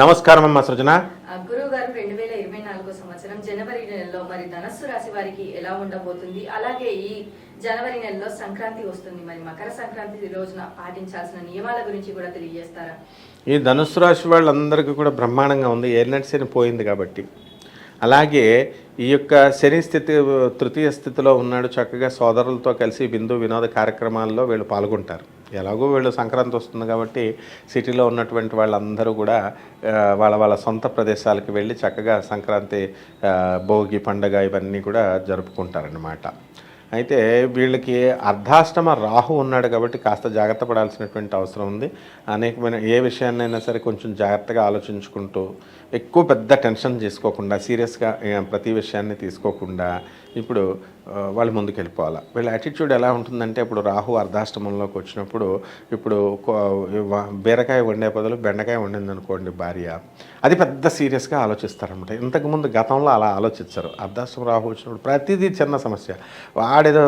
నమస్కారం అమ్మా సృజన. గురువు గారు రెండు వేల ఇరవై నాలుగో సంవత్సరం జనవరి నెలలో మరి ధనస్సు రాశి వారికి ఎలా ఉండబోతుంది? అలాగే ఈ జనవరి నెలలో సంక్రాంతి వస్తుంది మరి మకర సంక్రాంతి రోజున పాటించాల్సిన నియమాల గురించి కూడా తెలియజేస్తారా? ఈ ధనుసు రాశి వాళ్ళందరికీ కూడా బ్రహ్మాండంగా ఉంది. ఏలినటి శని పోయింది కాబట్టి. అలాగే ఈ యొక్క శని స్థితి తృతీయ స్థితిలో ఉన్నాడు చక్కగా సోదరులతో కలిసి బిందు వినోద కార్యక్రమాల్లో వీళ్ళు పాల్గొంటారు. ఎలాగో వీళ్ళు సంక్రాంతి వస్తుంది కాబట్టి సిటీలో ఉన్నటువంటి వాళ్ళందరూ కూడా వాళ్ళ వాళ్ళ సొంత ప్రదేశాలకు వెళ్ళి చక్కగా సంక్రాంతి భోగి పండగ ఇవన్నీ కూడా జరుపుకుంటారన్నమాట. అయితే వీళ్ళకి అర్ధాష్టమ రాహు ఉన్నాడు కాబట్టి కాస్త జాగ్రత్త పడాల్సినటువంటి అవసరం ఉంది. అనేకమైన ఏ విషయాన్నైనా సరే కొంచెం జాగ్రత్తగా ఆలోచించుకుంటూ ఎక్కువ పెద్ద టెన్షన్ చేసుకోకుండా సీరియస్గా ప్రతి విషయాన్ని తీసుకోకుండా ఇప్పుడు వాళ్ళు ముందుకు వెళ్ళిపోవాలి. వీళ్ళ యాటిట్యూడ్ ఎలా ఉంటుందంటే ఇప్పుడు రాహు అర్ధాష్టమంలోకి వచ్చినప్పుడు ఇప్పుడు కో- బీరకాయ వండే బదులు బెండకాయ వండింది అనుకోండి భార్య అది పెద్ద సీరియస్గా ఆలోచిస్తారనమాట ఇంతకుముందు గతంలో అలా ఆలోచించరు అర్ధాష్టం రాహు వచ్చినప్పుడు ప్రతిదీ చిన్న సమస్య. వాడేదో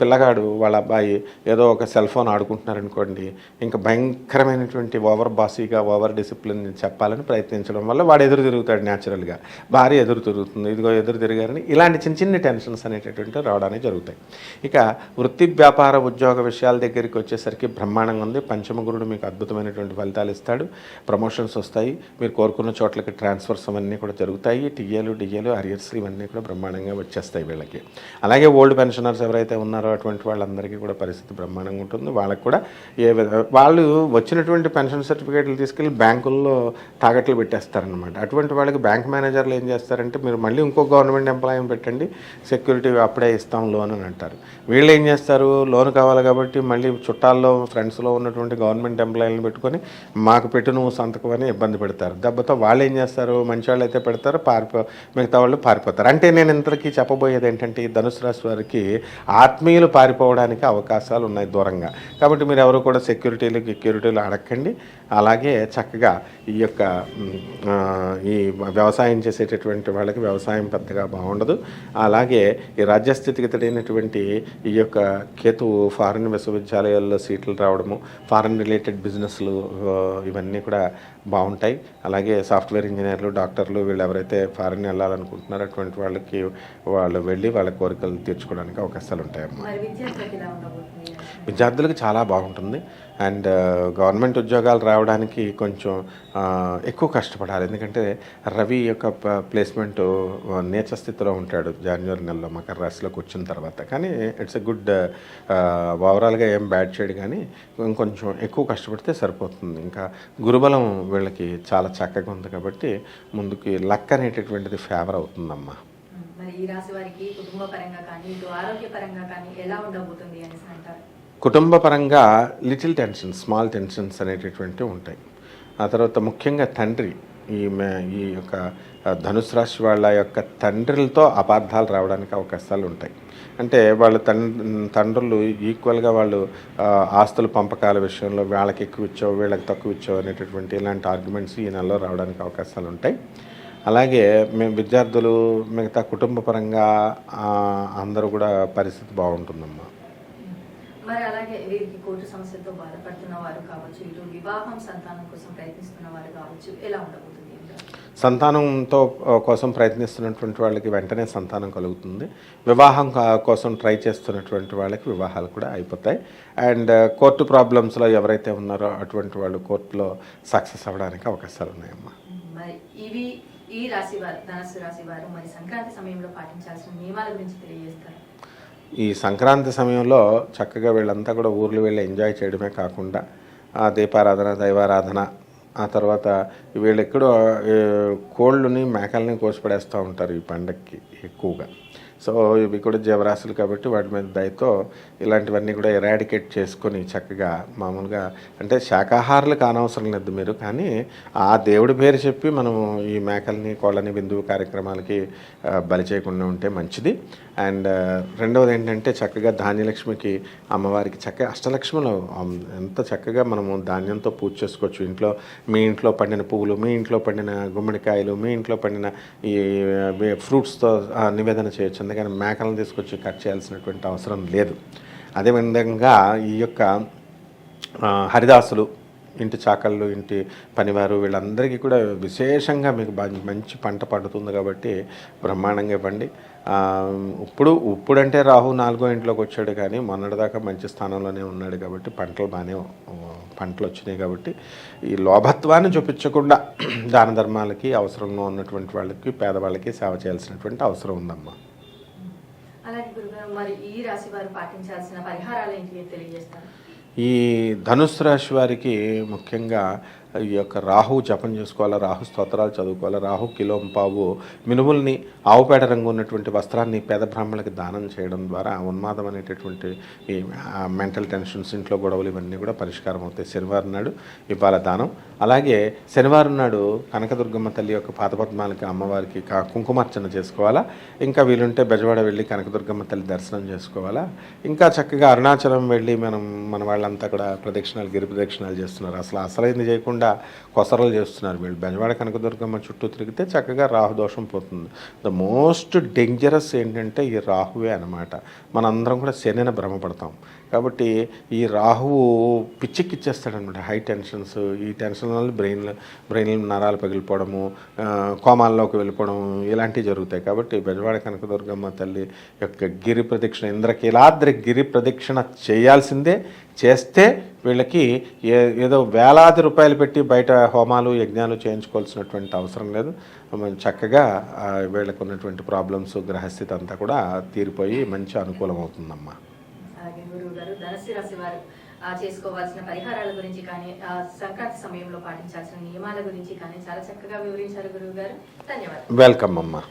పిల్లగాడు వాళ్ళ అబ్బాయి ఏదో ఒక సెల్ ఫోన్ ఆడుకుంటున్నారనుకోండి ఇంకా భయంకరమైనటువంటి ఓవర్ బాసీగా ఓవర్ డిసిప్లిన్ చెప్పాలని ప్రయత్నించడం వల్ల వాడు ఎదురు తిరుగుతాడు న్యాచురల్గా భార్య ఎదురు తిరుగుతుంది ఇదిగో ఎదురు తిరిగారని ఇలాంటి చిన్న చిన్న టెన్షన్స్ అనేవి అనేటటువంటి రావడానికి జరుగుతాయి. ఇక వృత్తి వ్యాపార ఉద్యోగ విషయాల దగ్గరికి వచ్చేసరికి బ్రహ్మాండంగా ఉంది. పంచమ గురుడు మీకు అద్భుతమైనటువంటి ఫలితాలు ఇస్తాడు. ప్రమోషన్స్ వస్తాయి. మీరు కోరుకున్న చోట్లకి ట్రాన్స్ఫర్స్ అవన్నీ కూడా జరుగుతాయి. టీఏలు డిఏలు అరియర్స్ ఇవన్నీ కూడా బ్రహ్మాండంగా వచ్చేస్తాయి వీళ్ళకి. అలాగే ఓల్డ్ పెన్షనర్స్ ఎవరైతే ఉన్నారో అటువంటి వాళ్ళందరికీ కూడా పరిస్థితి బ్రహ్మాండంగా ఉంటుంది. వాళ్ళకి కూడా ఏ వాళ్ళు వచ్చినటువంటి పెన్షన్ సర్టిఫికేట్లు తీసుకెళ్ళి బ్యాంకుల్లో తాగట్లు పెట్టేస్తారనమాట అటువంటి వాళ్ళకి బ్యాంక్ మేనేజర్లు ఏం చేస్తారంటే మీరు మళ్ళీ ఇంకో గవర్నమెంట్ ఎంప్లాయీని పెట్టండి. సెక్యూరిటీ అప్పుడే ఇస్తాం లోన్ అని అంటారు. వీళ్ళు ఏం చేస్తారు? లోన్ కావాలి కాబట్టి మళ్ళీ చుట్టాల్లో ఫ్రెండ్స్లో ఉన్నటువంటి గవర్నమెంట్ ఎంప్లాయీలను పెట్టుకొని మాకు పెట్టు నువ్వు సంతకం అని ఇబ్బంది పెడతారు. దెబ్బతో వాళ్ళు ఏం చేస్తారు? మంచి వాళ్ళు అయితే పెడతారు పారిపో మిగతా వాళ్ళు పారిపోతారు. అంటే నేను ఇంతకీ చెప్పబోయేది ఏంటంటే ఈ ధనుసు రాశి వారికి ఆత్మీయులు పారిపోవడానికి అవకాశాలు ఉన్నాయి దూరంగా. కాబట్టి మీరు ఎవరు కూడా సెక్యూరిటీలు సెక్యూరిటీలు అడగండి అలాగే చక్కగా ఈ యొక్క ఈ వ్యవసాయం చేసేటటువంటి వాళ్ళకి వ్యవసాయం పెద్దగా బాగుండదు. అలాగే ఈ రాజ్యస్థితిగతుడైనటువంటి ఈ యొక్క కేతువు ఫారిన్ విశ్వవిద్యాలయాల్లో సీట్లు రావడము ఫారిన్ రిలేటెడ్ బిజినెస్లు ఇవన్నీ కూడా బాగుంటాయి. అలాగే సాఫ్ట్వేర్ ఇంజనీర్లు డాక్టర్లు వీళ్ళు ఎవరైతే ఫారిన్ వెళ్ళాలనుకుంటున్నారో అటువంటి వాళ్ళకి వాళ్ళు వెళ్ళి వాళ్ళ కోరికలు తీర్చుకోవడానికి అవకాశాలు ఉంటాయమ్మా విద్యార్థులకు చాలా బాగుంటుంది. అండ్ గవర్నమెంట్ ఉద్యోగాలు రావడానికి కొంచెం ఎక్కువ కష్టపడాలి. ఎందుకంటే రవి యొక్క ప్లేస్మెంట్ నీచ స్థితిలో ఉంటాడు. జనవరి నెలలో మకర రాశిలోకి వచ్చిన తర్వాత. కానీ ఇట్స్ ఎ గుడ్ ఓవరాల్గా ఏం బ్యాడ్ చేయడు కానీ ఇంకొంచెం ఎక్కువ కష్టపడితే సరిపోతుంది. ఇంకా గురుబలం వీళ్ళకి చాలా చక్కగా ఉంది కాబట్టి ముందుకి లక్ అనేటటువంటిది ఫేవర్ అవుతుందమ్మా. ఈ రాశి వారికి కుటుంబ పరంగా కానీ ఇటు ఆరోగ్య పరంగా కానీ ఎలా ఉండబోతుంది అనేసి అంటారు? కుటుంబ పరంగా లిటిల్ టెన్షన్ స్మాల్ టెన్షన్స్ అనేటటువంటివి ఉంటాయి. ఆ తర్వాత ముఖ్యంగా తండ్రి ఈ మే- ఈ యొక్క ధనుసు రాశి వాళ్ళ యొక్క తండ్రులతో అపార్థాలు రావడానికి అవకాశాలు ఉంటాయి. అంటే వాళ్ళ తండ్రులు ఈక్వల్గా వాళ్ళు ఆస్తుల పంపకాల విషయంలో వాళ్ళకి ఎక్కువ ఇచ్చావు వీళ్ళకి తక్కువ ఇచ్చావు అనేటటువంటి ఇలాంటి ఆర్గ్యుమెంట్స్ ఈ నెలలో రావడానికి అవకాశాలు ఉంటాయి. అలాగే మేము విద్యార్థులు మిగతా కుటుంబ పరంగా అందరూ కూడా పరిస్థితి బాగుంటుందమ్మా. మరి అలాగే వీరికి కోర్టు సమస్యతో బాధపడుతున్న వారు కావచ్చు ఇటు వివాహం సంతానం కోసం ప్రయత్నిస్తున్న వారు కావచ్చు ఎలా ఉండబోతుంది? సంతానంతో కోసం ప్రయత్నిస్తున్నటువంటి వాళ్ళకి వెంటనే సంతానం కలుగుతుంది. వివాహం కోసం ట్రై చేస్తున్నటువంటి వాళ్ళకి వివాహాలు కూడా అయిపోతాయి. అండ్ కోర్టు ప్రాబ్లమ్స్లో ఎవరైతే ఉన్నారో అటువంటి వాళ్ళు కోర్టులో సక్సెస్ అవ్వడానికి అవకాశాలు ఉన్నాయమ్మా. ఇవి ఈ రాశి వారు ధనస్సు రాశి వారు మరి సంక్రాంతి సమయంలో పాటించాల్సిన నియమాల గురించి తెలియజేస్తారు? ఈ సంక్రాంతి సమయంలో చక్కగా వీళ్ళంతా కూడా ఊర్లు వెళ్ళి ఎంజాయ్ చేయడమే కాకుండా ఆ దీపారాధన దైవారాధన ఆ తర్వాత వీళ్ళు ఎక్కడో కోళ్ళని మేకల్ని కోసిపడేస్తూ ఉంటారు ఈ పండక్కి ఎక్కువగా. సో ఇవి కూడా జీవరాశులు కాబట్టి వాటి మీద దయతో ఇలాంటివన్నీ కూడా ఎరాడికేట్ చేసుకొని చక్కగా మామూలుగా అంటే శాకాహారులకు అనవసరం లేదు మీరు కానీ ఆ దేవుడి పేరు చెప్పి మనము ఈ మేకల్ని కోళ్ళని బిందువు కార్యక్రమాలకి బలి చేయకుండా ఉంటే మంచిది. అండ్ రెండవది ఏంటంటే చక్కగా ధాన్యలక్ష్మికి అమ్మవారికి చక్కగా అష్టలక్ష్మిలో ఎంత చక్కగా మనము ధాన్యంతో పూజ చేసుకోవచ్చు. ఇంట్లో మీ ఇంట్లో పండిన పువ్వులు మీ ఇంట్లో పండిన గుమ్మడికాయలు మీ ఇంట్లో పండిన ఈ ఫ్రూట్స్తో నివేదన చేయొచ్చు. అందుకని మేకలను తీసుకొచ్చి కట్ చేయాల్సినటువంటి అవసరం లేదు. అదేవిధంగా ఈ యొక్క హరిదాసులు ఇంటి చాకళ్ళు ఇంటి పనివారు వీళ్ళందరికీ కూడా విశేషంగా మీకు మంచి పంట పండుతుంది కాబట్టి బ్రహ్మాండంగా ఇవ్వండి. ఇప్పుడు ఇప్పుడంటే రాహు నాలుగో ఇంట్లోకి వచ్చాడు కానీ మొన్నటిదాకా మంచి స్థానంలోనే ఉన్నాడు కాబట్టి పంటలు బాగానే పంటలు వచ్చినాయి కాబట్టి ఈ లోభత్వాన్ని చూపించకుండా దాన ధర్మాలకి అవసరంలో ఉన్నటువంటి వాళ్ళకి పేదవాళ్ళకి సేవ చేయాల్సినటువంటి అవసరం ఉందమ్మా. అలాగే గురుగారు మరి ఈ రాశి వారు పాటించాల్సిన పరిహారాలు ఏంటి తెలియజేస్తారు? ఈ ధనుసు రాశి వారికి ముఖ్యంగా ఈ యొక్క రాహు జపం చేసుకోవాలా రాహు స్తోత్రాలు చదువుకోవాలా రాహు కిలోం పావు మినుముల్ని ఆవుపేట రంగు ఉన్నటువంటి వస్త్రాన్ని పేద బ్రాహ్మణులకి దానం చేయడం ద్వారా ఉన్మాదం అనేటటువంటి ఈ మెంటల్ టెన్షన్స్ ఇంట్లో గొడవలు ఇవన్నీ కూడా పరిష్కారం అవుతాయి. శనివారం నాడు ఇవ్వాల దానం. అలాగే శనివారం నాడు కనకదుర్గమ్మ తల్లి యొక్క పాదపద్మాలకి అమ్మవారికి కా- కుంకుమార్చన చేసుకోవాలా. ఇంకా వీలుంటే బెజవాడ వెళ్ళి కనకదుర్గమ్మ తల్లి దర్శనం చేసుకోవాలా. ఇంకా చక్కగా అరుణాచలం వెళ్ళి మనం మన వాళ్ళంతా కూడా ప్రదక్షిణాలు గిరి ప్రదక్షిణాలు చేస్తున్నారు. అసలు అసలైంది చేయకుండా కొసరలు చేస్తున్నారు వీళ్ళు. బెజవాడ కనకదుర్గమ్మ చుట్టూ తిరిగితే చక్కగా రాహు దోషం పోతుంది. ద మోస్ట్ డేంజరస్ ఏంటంటే ఈ రాహువే అనమాట మనందరం కూడా శనిని భ్రమపడతాం. కాబట్టి ఈ రాహువు పిచ్చెక్కిచ్చేస్తాడనమాట హై టెన్షన్స్ ఈ టెన్షన్ వల్ల బ్రెయిన్ బ్రెయిన్ నరాలు పగిలిపోవడము కోమాల్లోకి వెళ్ళిపోవడం ఇలాంటివి జరుగుతాయి. కాబట్టి బెజవాడ కనకదుర్గమ్మ తల్లి యొక్క గిరి ప్రదక్షిణ ఇంద్రకీలాద్రి గిరి ప్రదక్షిణ చేయాల్సిందే. చేస్తే వీళ్ళకి ఏ ఏదో వేలాది రూపాయలు పెట్టి బయట హోమాలు యజ్ఞాలు చేయించుకోవాల్సినటువంటి అవసరం లేదు. మనం చక్కగా వీళ్ళకు ఉన్నటువంటి ప్రాబ్లమ్స్ గ్రహస్థితి అంతా కూడా తీరిపోయి మంచి అనుకూలం అవుతుందమ్మా. చేసుకోవాల్సిన పరిహారాల గురించి కానీ సంక్రాంతి సమయంలో పాటించాల్సిన నియమాల గురించి కానీ చాలా చక్కగా వివరించారు గురువు గారు. ధన్యవాదాలు. వెల్కమ్ అమ్మా.